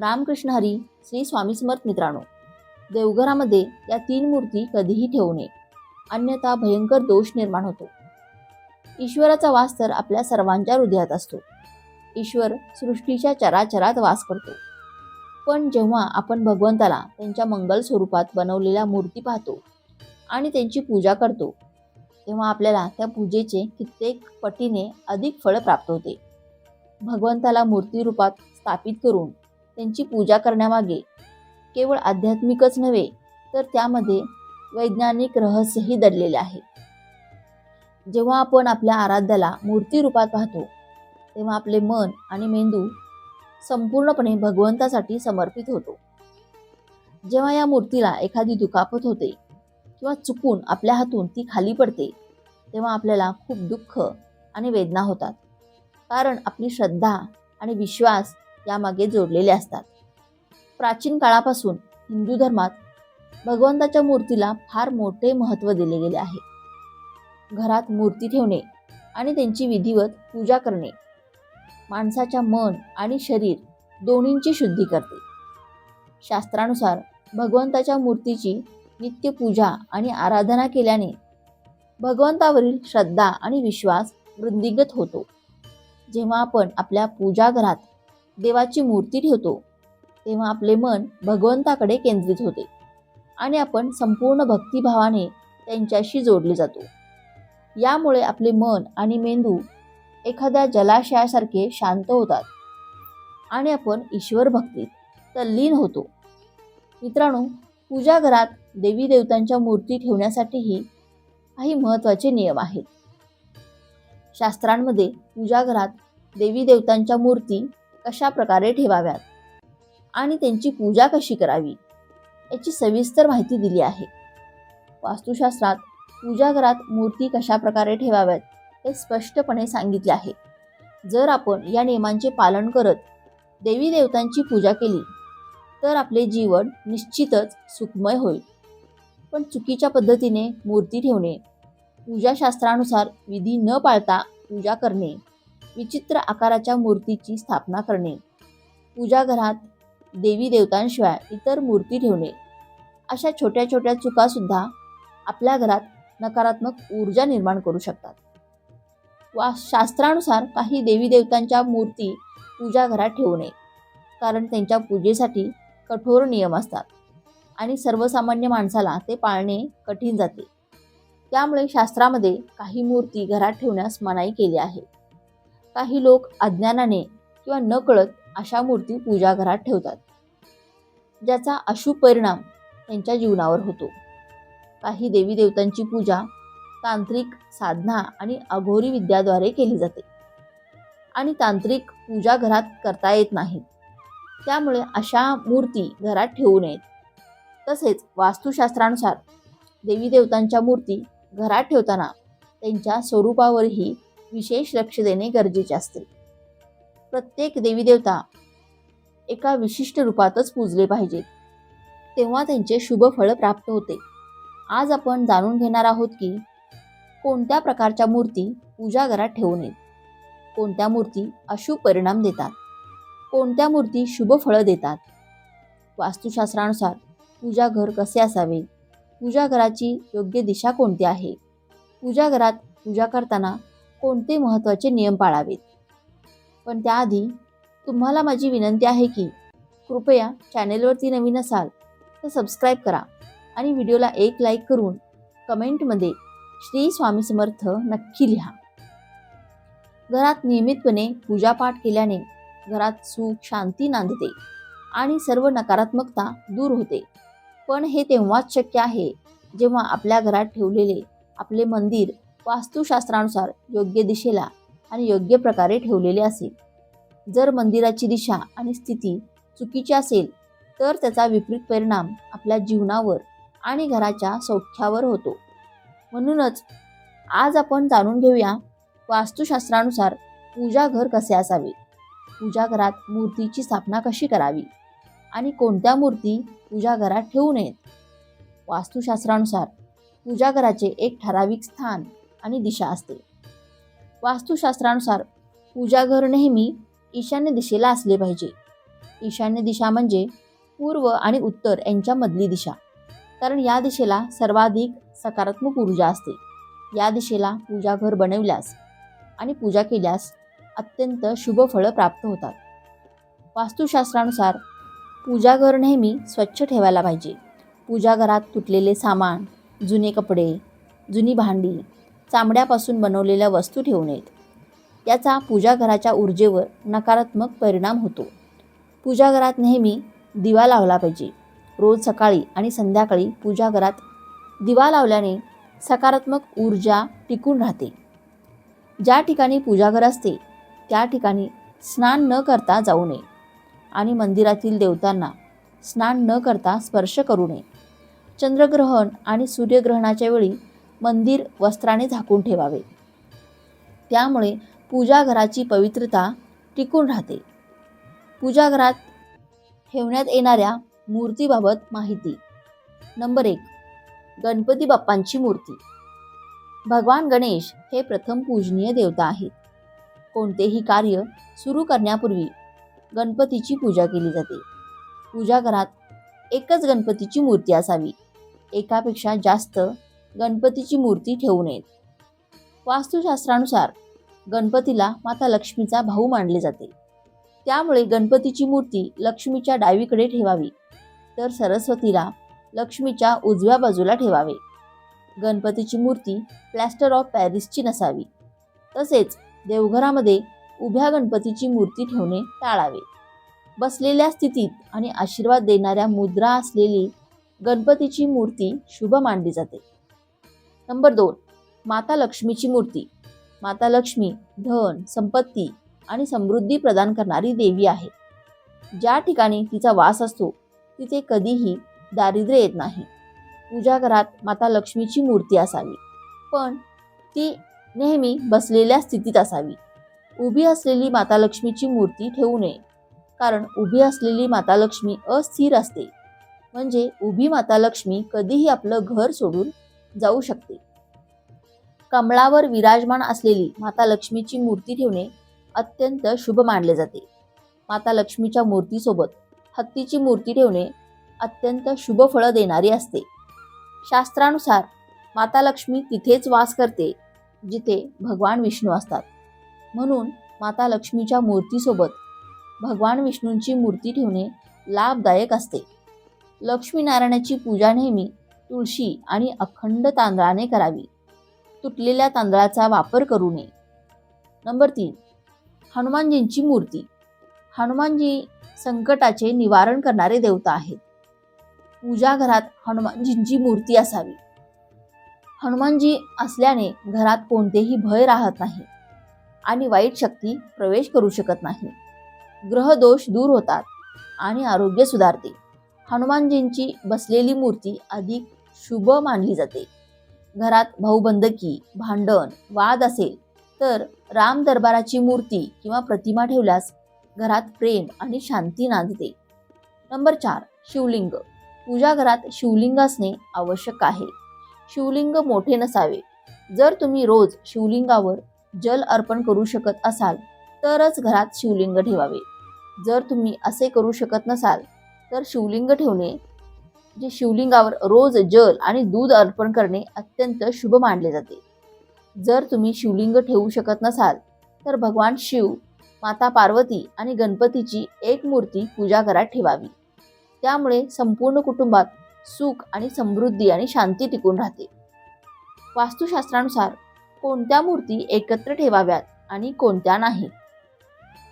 रामकृष्ण हरी श्री स्वामी समर्थ मित्रांनो देवघरामध्ये या तीन मूर्ती कधीही ठेवू नये. अन्यथा भयंकर दोष निर्माण होतो. ईश्वराचा वास तर आपल्या सर्वांच्या हृदयात असतो. ईश्वर सृष्टीच्या चराचरात वास करतो. पण जेव्हा आपण भगवंताला त्यांच्या मंगल स्वरूपात बनवलेल्या मूर्ती पाहतो आणि त्यांची पूजा करतो तेव्हा आपल्याला त्या पूजेचे कित्येक पटीने अधिक फळ प्राप्त होते. भगवंताला मूर्ती रूपात स्थापित करून त्यांची पूजा करण्यामागे केवळ आध्यात्मिकच नव्हे तर त्यामध्ये वैज्ञानिक रहस्यही दडलेले आहे जेव्हा आपण आपल्या आराध्याला मूर्ती रूपात पाहतो तेव्हा आपले मन आणि मेंदू संपूर्णपणे भगवंतासाठी समर्पित होतो. जेव्हा या मूर्तीला एखादी दुखापत होते किंवा चुकून आपल्या हातून ती खाली पडते तेव्हा आपल्याला खूप दुःख आणि वेदना होतात. कारण आपली श्रद्धा आणि विश्वास यामागे जोडलेले असतात. प्राचीन काळापासून हिंदू धर्मात भगवंताच्या मूर्तीला फार मोठे महत्त्व दिले गेले आहे. घरात मूर्ती ठेवणे आणि त्यांची विधिवत पूजा करणे माणसाच्या मन आणि शरीर दोन्हींची शुद्धी करते. शास्त्रानुसार भगवंताच्या मूर्तीची नित्यपूजा आणि आराधना केल्याने भगवंतावरील श्रद्धा आणि विश्वास वृद्धिंगत होतो. जेव्हा आपण आपल्या पूजाघरात देवाची मूर्ती ठेवतो तेव्हा आपले मन भगवंताकडे केंद्रित होते आणि आपण संपूर्ण भक्तिभावाने त्यांच्याशी जोडले जातो. यामुळे आपले मन आणि मेंदू एखाद्या जलाशयासारखे शांत होतात आणि आपण ईश्वर भक्तीत तल्लीन होतो. मित्रांनो पूजा घरात देवी देवतांच्या मूर्ती ठेवण्यासाठीही काही महत्त्वाचे नियम आहेत. शास्त्रांमध्ये पूजा घरात देवी देवतांच्या मूर्ती कशा प्रकारे ठेवाव्यात? आणि त्यांची पूजा कशी करावी? याची सविस्तर माहिती दिली आहे. वास्तुशास्त्रात पूजा घरात मूर्ती कशा प्रकारे ठेवाव्यात हे स्पष्टपणे सांगितले आहे. जर आपण या नियमांचे पालन करत देवी देवतांची पूजा केली तर आपले जीवन निश्चितच सुखमय होईल. पण चुकीच्या पद्धतीने मूर्ती ठेवणे पूजाशास्त्रानुसार विधी न पाळता पूजा करणे विचित्र आकाराच्या मूर्तीची स्थापना करणे. पूजा घरात देवी देवतांशिवाय इतर मूर्ती ठेवणे. अशा छोट्या छोट्या चुकासुद्धा आपल्या घरात नकारात्मक ऊर्जा निर्माण करू शकतात. वा शास्त्रानुसार काही देवी देवतांच्या मूर्ती पूजा घरात ठेवू नये कारण त्यांच्या पूजेसाठी कठोर नियम असतात आणि सर्वसामान्य माणसाला ते पाळणे कठीण जाते. त्यामुळे शास्त्रामध्ये काही मूर्ती घरात ठेवण्यास मनाई केली आहे. काही लोक अज्ञानाने किंवा न कळत अशा मूर्ती पूजा घरात ठेवतात ज्याचा अशुभ परिणाम त्यांच्या जीवनावर होतो. काही देवी देवतांची पूजा तांत्रिक साधना आणि अघोरी विद्याद्वारे केली जाते आणि तांत्रिक पूजा घरात करता येत नाहीत त्यामुळे अशा मूर्ती घरात ठेवू नयेत. तसेच वास्तुशास्त्रानुसार देवी देवतांच्या मूर्ती घरात ठेवताना त्यांच्या स्वरूपावरही विशेष लक्ष देणे गरजेचे असते. प्रत्येक देवी देवता एका विशिष्ट रूपातच पूजले पाहिजेत. तेव्हा त्यांचे शुभ फळ प्राप्त होते. आज आपण जाणून घेणार आहोत की कोणत्या प्रकारच्या मूर्ती पूजा घरात ठेवू नयेत कोणत्या मूर्ती अशुभ परिणाम देतात? कोणत्या मूर्ती शुभ फळं देतात? वास्तुशास्त्रानुसार पूजा घर कसे असावे? पूजा घराची योग्य दिशा कोणती आहे? पूजा घरात पूजा करताना कोणते महत्त्वाचे नियम पाळावेत? पण त्याआधी तुम्हाला माझी विनंती आहे की कृपया चॅनेलवरती नवीन असाल तर सबस्क्राईब करा आणि व्हिडिओला एक लाईक करून कमेंटमध्ये श्री स्वामी समर्थ नक्की लिहा. घरात नियमितपणे पूजापाठ केल्याने घरात सुख शांती नांदते आणि सर्व नकारात्मकता दूर होते. पण हे तेव्हाच शक्य आहे जेव्हा आपल्या घरात ठेवलेले आपले मंदिर वास्तुशास्त्रानुसार योग्य दिशेला आणि योग्य प्रकारे ठेवलेले असेल. जर मंदिराची दिशा आणि स्थिती चुकीची असेल तर त्याचा विपरीत परिणाम आपल्या जीवनावर आणि घराच्या सौख्यावर होतो. म्हणूनच आज आपण जाणून घेऊया वास्तुशास्त्रानुसार पूजा घर कसे असावे? पूजा घरात मूर्तीची स्थापना कशी करावी? आणि कोणत्या मूर्ती पूजा घरात ठेवू नयेत? वास्तुशास्त्रानुसार पूजा घराचे एक ठराविक स्थान आणि दिशा असते. वास्तुशास्त्रानुसार पूजाघर नेहमी ईशान्य दिशेला असले पाहिजे. ईशान्य दिशा म्हणजे पूर्व आणि उत्तर यांच्यामधली दिशा. कारण या दिशेला सर्वाधिक सकारात्मक ऊर्जा असते. या दिशेला पूजाघर बनवल्यास आणि पूजा केल्यास अत्यंत शुभ फळं प्राप्त होतात. वास्तुशास्त्रानुसार पूजाघर नेहमी स्वच्छ ठेवायला पाहिजे. पूजाघरात तुटलेले सामान जुने कपडे जुनी भांडी चामड्यापासून बनवलेल्या वस्तू ठेवू नयेत याचा पूजाघराच्या ऊर्जेवर नकारात्मक परिणाम होतो. पूजाघरात नेहमी दिवा लावला पाहिजे. रोज सकाळी आणि संध्याकाळी पूजाघरात दिवा लावल्याने सकारात्मक ऊर्जा टिकून राहते. ज्या ठिकाणी पूजाघर असते त्या ठिकाणी स्नान न करता जाऊ नये आणि मंदिरातील देवतांना स्नान न करता स्पर्श करू नये. चंद्रग्रहण आणि सूर्यग्रहणाच्या वेळी मंदिर वस्त्राने झाकून ठेवावे. त्यामुळे पूजाघराची पवित्रता टिकून राहते. पूजाघरात ठेवण्यात येणाऱ्या मूर्तीबाबत माहिती. नंबर एक गणपती बाप्पांची मूर्ती. भगवान गणेश हे प्रथम पूजनीय देवता आहेत. कोणतेही कार्य सुरू करण्यापूर्वी गणपतीची पूजा केली जाते. पूजाघरात एकच गणपतीची मूर्ती असावी. एकापेक्षा जास्त गणपतीची मूर्ती ठेवू नयेत. वास्तुशास्त्रानुसार गणपतीला माता लक्ष्मीचा भाऊ मानले जाते. त्यामुळे गणपतीची मूर्ती लक्ष्मीच्या डावीकडे ठेवावी तर सरस्वतीला लक्ष्मीच्या उजव्या बाजूला ठेवावे. गणपतीची मूर्ती प्लॅस्टर ऑफ पॅरिसची नसावी तसेच देवघरामध्ये उभ्या गणपतीची मूर्ती ठेवणे टाळावे. बसलेल्या स्थितीत आणि आशीर्वाद देणाऱ्या मुद्रा असलेली गणपतीची मूर्ती शुभ मानली जाते. नंबर दोन माता लक्ष्मीची मूर्ती. माता लक्ष्मी धन संपत्ती आणि समृद्धी प्रदान करणारी देवी आहे. ज्या ठिकाणी तिचा वास असतो तिथे कधीही दारिद्र्य येत नाही. पूजा घरात माता लक्ष्मीची मूर्ती असावी. पण ती नेहमी बसलेल्या स्थितीत असावी. उभी असलेली माता लक्ष्मीची मूर्ती ठेवू नये. कारण उभी असलेली माता लक्ष्मी अस्थिर असते. म्हणजे उभी माता लक्ष्मी कधीही आपलं घर सोडून जाऊ शकते. कमळावर विराजमान असलेली माता लक्ष्मीची मूर्ती ठेवणे अत्यंत शुभ मानले जाते. माता लक्ष्मीच्या मूर्तीसोबत हत्तीची मूर्ती ठेवणे अत्यंत शुभ फळं देणारी असते. शास्त्रानुसार माता लक्ष्मी तिथेच वास करते जिथे भगवान विष्णू असतात. म्हणून माता लक्ष्मीच्या मूर्तीसोबत भगवान विष्णूंची मूर्ती ठेवणे लाभदायक असते. लक्ष्मीनारायणाची पूजा नेहमी तुळशी आणि अखंड तांदळाने करावी. तुटलेल्या तांदळाचा वापर करू नये. नंबर तीन हनुमानजींची मूर्ती. हनुमानजी संकटाचे निवारण करणारे देवता आहेत. पूजा घरात हनुमानजींची मूर्ती असावी. हनुमानजी असल्याने घरात कोणतेही भय राहत नाही आणि वाईट शक्ती प्रवेश करू शकत नाही. ग्रहदोष दूर होतात आणि आरोग्य सुधारते. हनुमानजींची बसलेली मूर्ती अधिक शुभ मानली जाते. घरात भाऊबंदकी भांडण वाद असेल तर राम दरबाराची मूर्ती किंवा प्रतिमा ठेवल्यास घरात प्रेम आणि शांती नांदते. नंबर चार शिवलिंग. पूजा घरात शिवलिंग असणे आवश्यक आहे. शिवलिंग मोठे नसावे. जर तुम्ही रोज शिवलिंगावर जल अर्पण करू शकत असाल तरच घरात शिवलिंग ठेवावे. जर तुम्ही असे करू शकत नसाल तर शिवलिंग ठेवणे जे शिवलिंगावर रोज जल आणि दूध अर्पण करणे अत्यंत शुभ मानले जाते. जर तुम्ही शिवलिंग ठेवू शकत नसाल तर भगवान शिव माता पार्वती आणि गणपतीची एक मूर्ती पूजा घरात ठेवावी. त्यामुळे संपूर्ण कुटुंबात सुख आणि समृद्धी आणि शांती टिकून राहते. वास्तुशास्त्रानुसार कोणत्या मूर्ती एकत्र ठेवाव्यात आणि कोणत्या नाही?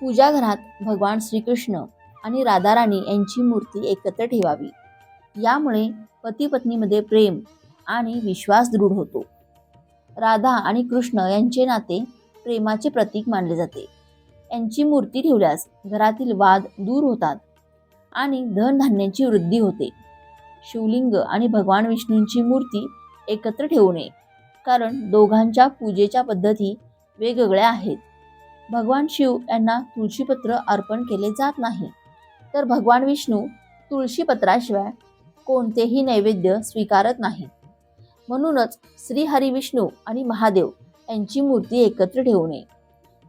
पूजा घरात भगवान श्रीकृष्ण आणि राधाराणी यांची मूर्ती एकत्र ठेवावी. यामुळे पती पत्नीमध्ये प्रेम आणि विश्वास दृढ होतो. राधा आणि कृष्ण यांचे नाते प्रेमाचे प्रतीक मानले जाते. यांची मूर्ती ठेवल्यास घरातील वाद दूर होतात आणि धनधान्याची वृद्धी होते. शिवलिंग आणि भगवान विष्णूंची मूर्ती एकत्र ठेवू नये कारण दोघांच्या पूजेच्या पद्धती वेगवेगळ्या आहेत. भगवान शिव यांना तुळशीपत्र अर्पण केले जात नाही तर भगवान विष्णू तुळशीपत्राशिवाय कोणतेही नैवेद्य स्वीकारत नाही. म्हणूनच श्री हरी विष्णू आणि महादेव यांची मूर्ती एकत्र ठेवू नये.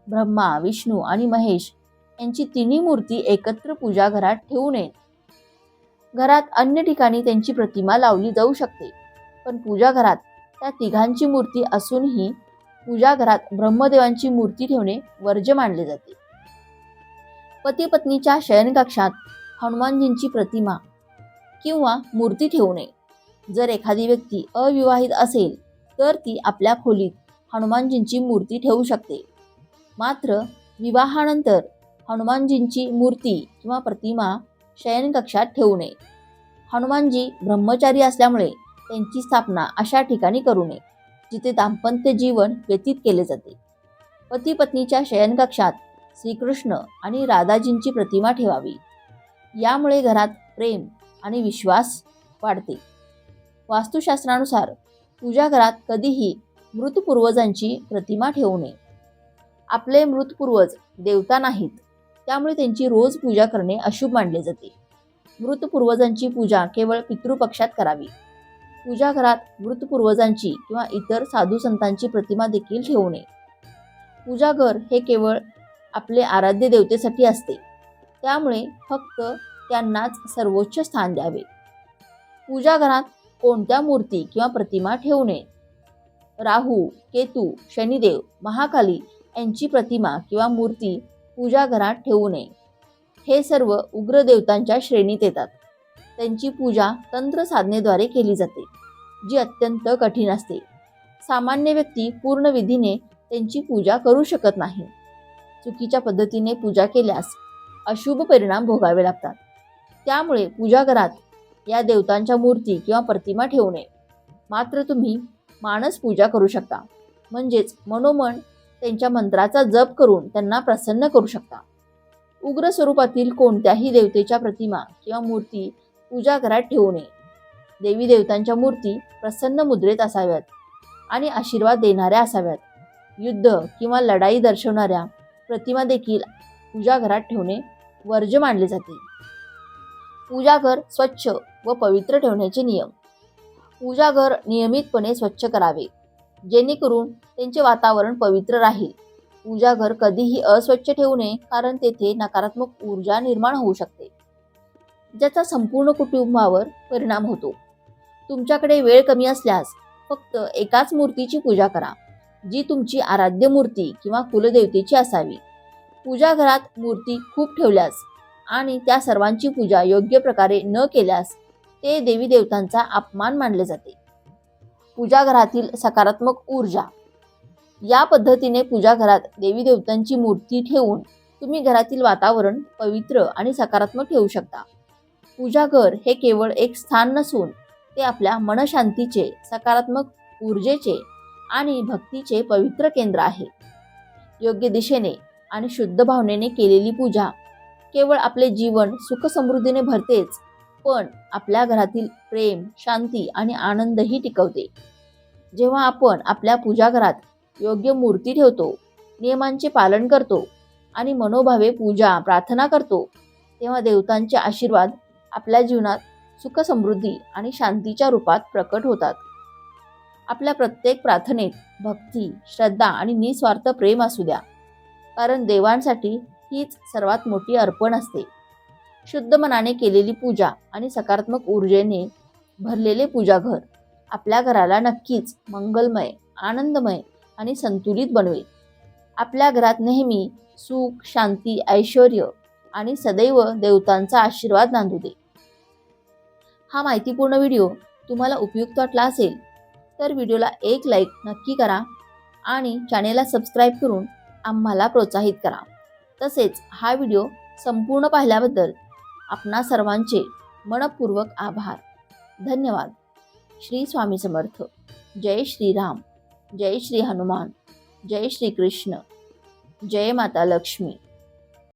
ब्रह्मा विष्णू आणि महेश यांची तिन्ही मूर्ती एकत्र पूजा घरात ठेवू नये. घरात अन्य ठिकाणी त्यांची प्रतिमा लावली जाऊ शकते पण पूजा घरात त्या तिघांची मूर्ती असूनही पूजा घरात ब्रह्मदेवांची मूर्ती ठेवणे वर्ज्य मानले जाते. पती पत्नीच्या शयनकक्षात हनुमानजींची प्रतिमा किंवा मूर्ती ठेवू नये. जर एखादी व्यक्ती अविवाहित असेल तर ती आपल्या खोलीत हनुमानजींची मूर्ती ठेवू शकते. मात्र विवाहानंतर हनुमानजींची मूर्ती किंवा प्रतिमा शयनकक्षात ठेवू नये. हनुमानजी ब्रह्मचारी असल्यामुळे त्यांची स्थापना अशा ठिकाणी करू नये जिथे दाम्पत्य जीवन व्यतीत केले जाते. पती पत्नीच्या शयनकक्षात श्रीकृष्ण आणि राधाजींची प्रतिमा ठेवावी. यामुळे घरात प्रेम आणि विश्वास वाढते. वास्तुशास्त्रानुसार पूजा घरात कधीही मृत पूर्वजांची प्रतिमा ठेवू नये. आपले मृत पूर्वज देवता नाहीत त्यामुळे त्यांची रोज पूजा करणे अशुभ मानले जाते. मृत पूर्वजांची पूजा केवळ पितृपक्षात करावी. पूजा घरात मृत पूर्वजांची किंवा इतर साधू संतांची प्रतिमा देखील ठेवू नये. पूजाघर हे केवळ आपले आराध्य देवतेसाठी असते. त्यामुळे फक्त त्यांनाच सर्वोच्च स्थान द्यावे. पूजा घरात कोणत्या मूर्ती किंवा प्रतिमा ठेवू नये? राहू केतू शनिदेव महाकाली यांची प्रतिमा किंवा मूर्ती पूजा घरात ठेवू नये. हे सर्व उग्र देवतांच्या श्रेणीत येतात. त्यांची पूजा तंत्र साधनेद्वारे केली जाते जी अत्यंत कठीण असते. सामान्य व्यक्ती पूर्ण विधीने त्यांची पूजा करू शकत नाही. चुकीच्या पद्धतीने पूजा केल्यास अशुभ परिणाम भोगावे लागतात. त्यामुळे पूजा घरात या देवतांच्या मूर्ती किंवा प्रतिमा ठेवू नये. मात्र तुम्ही मानस पूजा करू शकता. म्हणजेच मनोमन त्यांच्या मंत्राचा जप करून त्यांना प्रसन्न करू शकता. उग्र स्वरूपातील कोणत्याही देवतेच्या प्रतिमा किंवा मूर्ती पूजा घरात ठेवू नये. देवी देवतांच्या मूर्ती प्रसन्न मुद्रेत असाव्यात आणि आशीर्वाद देणाऱ्या असाव्यात. युद्ध किंवा लढाई दर्शवणाऱ्या प्रतिमा देखील पूजा घरात ठेवणे वर्ज्य मानले जाते. पूजाघर स्वच्छ व पवित्र ठेवण्याचे नियम. पूजाघर नियमितपणे स्वच्छ करावे. जेणेकरून त्यांचे वातावरण पवित्र राहील. पूजाघर कधीही अस्वच्छ ठेवू नये कारण तेथे नकारात्मक ऊर्जा निर्माण होऊ शकते. ज्याचा संपूर्ण कुटुंबावर परिणाम होतो. तुमच्याकडे वेळ कमी असल्यास फक्त एकाच मूर्तीची पूजा करा जी तुमची आराध्य मूर्ती किंवा कुलदेवतेची असावी. पूजा घरात मूर्ती खूप ठेवल्यास आणि त्या सर्वांची पूजा योग्य प्रकारे न केल्यास ते देवी देवतांचा अपमान मानले जाते. पूजा घरातील सकारात्मक ऊर्जा. या पद्धतीने पूजा घरात देवी देवतांची मूर्ती ठेवून तुम्ही घरातील वातावरण पवित्र आणि सकारात्मक ठेवू शकता. पूजाघर हे केवळ एक स्थान नसून ते आपल्या मनशांतीचे सकारात्मक ऊर्जेचे आणि भक्तीचे पवित्र केंद्र आहे. योग्य दिशेने आणि शुद्ध भावनेने केलेली पूजा केवळ आपले जीवन सुखसमृद्धीने भरतेच पण आपल्या घरातील प्रेम शांती आणि आनंदही टिकवते. जेव्हा आपण आपल्या पूजाघरात योग्य मूर्ती ठेवतो नियमांचे पालन करतो आणि मनोभावे पूजा प्रार्थना करतो तेव्हा देवतांचे आशीर्वाद आपल्या जीवनात सुख समृद्धी आणि शांतीच्या रूपात प्रकट होतात. आपल्या प्रत्येक प्रार्थनेत भक्ती श्रद्धा आणि निस्वार्थ प्रेम असू द्या कारण देवांसाठी हीच सर्वात मोठी अर्पण असते. शुद्ध मनाने केलेली पूजा आणि सकारात्मक ऊर्जेने भरलेले पूजाघर आपल्या घराला नक्कीच मंगलमय आनंदमय आणि संतुलित बनवेल. आपल्या घरात नेहमी सुख शांती ऐश्वर आणि सदैव देवतांचा आशीर्वाद नांदू दे. हा माहितीपूर्ण व्हिडिओ तुम्हाला उपयुक्त वाटला असेल तर व्हिडिओला एक लाईक नक्की करा आणि चॅनेलला सबस्क्राईब करून आम्हाला प्रोत्साहित करा. तसेच हा व्हिडिओ संपूर्ण पाहिल्याबद्दल आपणा सर्वांचे मनपूर्वक आभार. धन्यवाद. श्री स्वामी समर्थ. जय श्रीराम जय श्री हनुमान. जय श्री कृष्ण. जय माता लक्ष्मी.